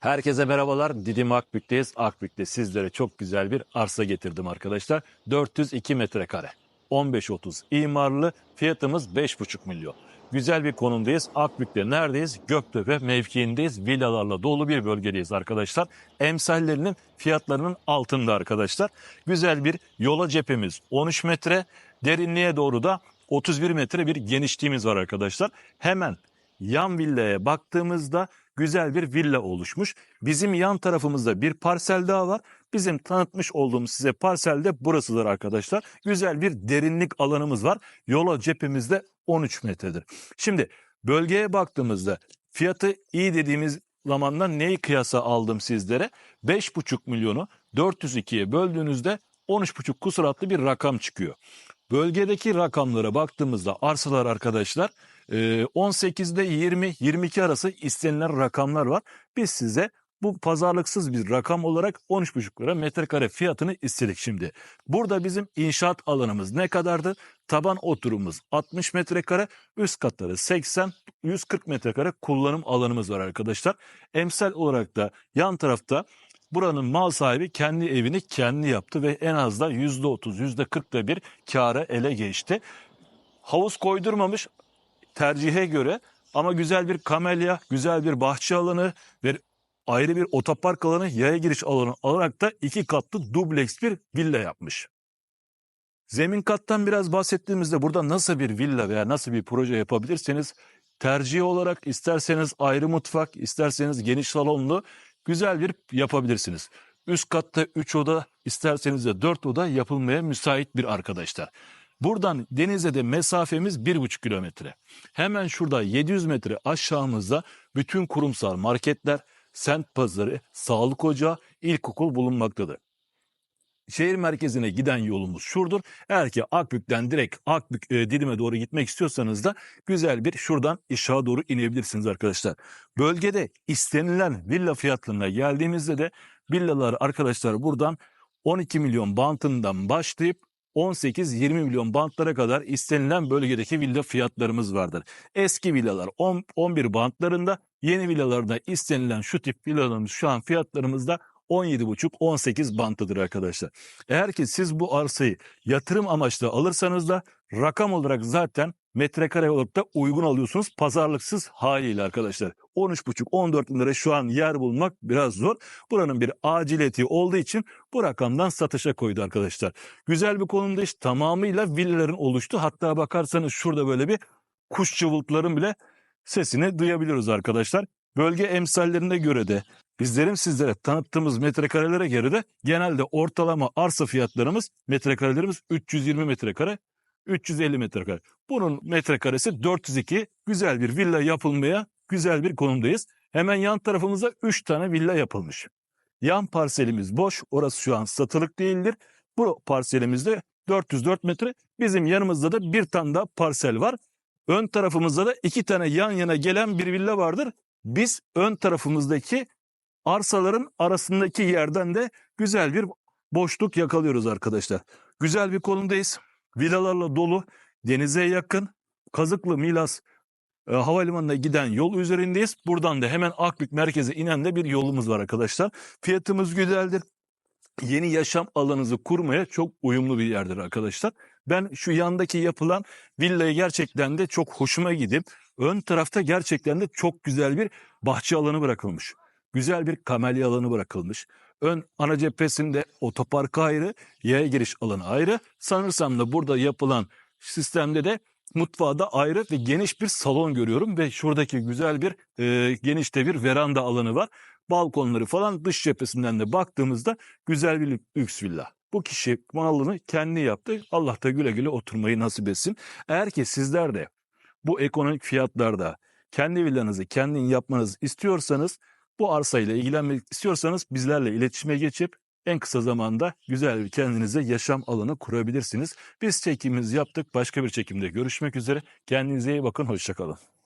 Herkese merhabalar. Didim Akbük'teyiz. Akbük'te sizlere çok güzel bir arsa getirdim arkadaşlar. 402 metrekare. 15-30 imarlı fiyatımız 5,5 milyon. Güzel bir konumdayız. Akbük'te neredeyiz? Göktepe mevkiindeyiz. Villalarla dolu bir bölgedeyiz arkadaşlar. Emsallerinin fiyatlarının altında arkadaşlar. Güzel bir yola cephemiz 13 metre. Derinliğe doğru da 31 metre bir genişliğimiz var arkadaşlar. Hemen yan villaya baktığımızda güzel bir villa oluşmuş. Bizim yan tarafımızda bir parsel daha var. Bizim tanıtmış olduğum size parselde burasıdır arkadaşlar. Güzel bir derinlik alanımız var. Yola cephemizde 13 metredir. Şimdi bölgeye baktığımızda fiyatı iyi dediğimiz zamandan neyi kıyasa aldım sizlere? 5,5 milyonu 402'ye böldüğünüzde 13,5 kusuratlı bir rakam çıkıyor. Bölgedeki rakamlara baktığımızda arsalar arkadaşlar 18'de 20-22 arası istenilen rakamlar var. Biz size bu pazarlıksız bir rakam olarak 13,5 lira metrekare fiyatını istedik şimdi. Burada bizim inşaat alanımız ne kadardı? Taban oturumumuz 60 metrekare, üst katları 80, 140 metrekare kullanım alanımız var arkadaşlar. Emsal olarak da yan tarafta buranın mal sahibi kendi evini kendi yaptı ve en az da %30, %40'da bir kâra ele geçti. Havuz koydurmamış tercihe göre ama güzel bir kamelya, güzel bir bahçe alanı ve ayrı bir otopark alanı, yaya giriş alanı alarak da iki katlı dubleks bir villa yapmış. Zemin kattan biraz bahsettiğimizde burada nasıl bir villa veya nasıl bir proje yapabilirseniz tercih olarak isterseniz ayrı mutfak, isterseniz geniş salonlu güzel bir yapabilirsiniz. Üst katta 3 oda, isterseniz de 4 oda yapılmaya müsait bir arkadaşlar. Buradan denize de mesafemiz 1,5 kilometre. Hemen şurada 700 metre aşağımızda bütün kurumsal marketler, sent pazarı, sağlık ocağı, ilkokul bulunmaktadır. Şehir merkezine giden yolumuz şuradır. Eğer ki Akbük'ten direkt Akbük e, Didim'e doğru gitmek istiyorsanız da güzel bir şuradan aşağı doğru inebilirsiniz arkadaşlar. Bölgede istenilen villa fiyatlarına geldiğimizde de villalar arkadaşlar buradan 12 milyon bantından başlayıp 18-20 milyon bantlara kadar istenilen bölgedeki villa fiyatlarımız vardır. Eski villalar 10, 11 bantlarında, yeni villalarda istenilen şu tip villalarımız şu an fiyatlarımızda 17,5-18 bantıdır arkadaşlar. Eğer ki siz bu arsayı yatırım amaçlı alırsanız da rakam olarak zaten metrekare olarak da uygun alıyorsunuz pazarlıksız haliyle arkadaşlar. 13,5-14 bin lira şu an yer bulmak biraz zor. Buranın bir aciliyeti olduğu için bu rakamdan satışa koydu arkadaşlar. Güzel bir konumda iş tamamıyla villaların oluştu. Hatta bakarsanız şurada böyle bir kuş cıvıltıların bile sesini duyabiliyoruz arkadaşlar. Bölge emsallerine göre de bizlerin sizlere tanıttığımız metrekarelere göre de genelde ortalama arsa fiyatlarımız metrekarelerimiz 320 metrekare 350 metrekare. Bunun metrekaresi 402. Güzel bir villa yapılmaya güzel bir konumdayız. Hemen yan tarafımızda 3 tane villa yapılmış. Yan parselimiz boş. Orası şu an satılık değildir. Bu parselimizde 404 metre. Bizim yanımızda da bir tane daha parsel var. Ön tarafımızda da iki tane yan yana gelen bir villa vardır. Biz ön tarafımızdaki arsaların arasındaki yerden de güzel bir boşluk yakalıyoruz arkadaşlar. Güzel bir konumdayız. Villalarla dolu, denize yakın, Kazıklı Milas e, havalimanına giden yol üzerindeyiz. Buradan da hemen Akbük merkeze inen de bir yolumuz var arkadaşlar. Fiyatımız güzeldir. Yeni yaşam alanınızı kurmaya çok uyumlu bir yerdir arkadaşlar. Ben şu yandaki yapılan villayı gerçekten de çok hoşuma gidip ön tarafta gerçekten de çok güzel bir bahçe alanı bırakılmış. Güzel bir kamelya alanı bırakılmış. Ön ana cephesinde otopark ayrı, yaya giriş alanı ayrı. Sanırsam da burada yapılan sistemde de mutfağı da ayrı ve geniş bir salon görüyorum ve şuradaki güzel bir e, genişte bir veranda alanı var. Balkonları falan dış cephesinden de baktığımızda güzel bir lüks villa. Bu kişi malını kendi yaptı. Allah da güle güle oturmayı nasip etsin. Eğer ki sizler de bu ekonomik fiyatlarda kendi villanızı kendin yapmanızı istiyorsanız bu arsayla ilgilenmek istiyorsanız bizlerle iletişime geçip en kısa zamanda güzel bir kendinize yaşam alanı kurabilirsiniz. Biz çekimimizi yaptık. Başka bir çekimde görüşmek üzere. Kendinize iyi bakın. Hoşçakalın.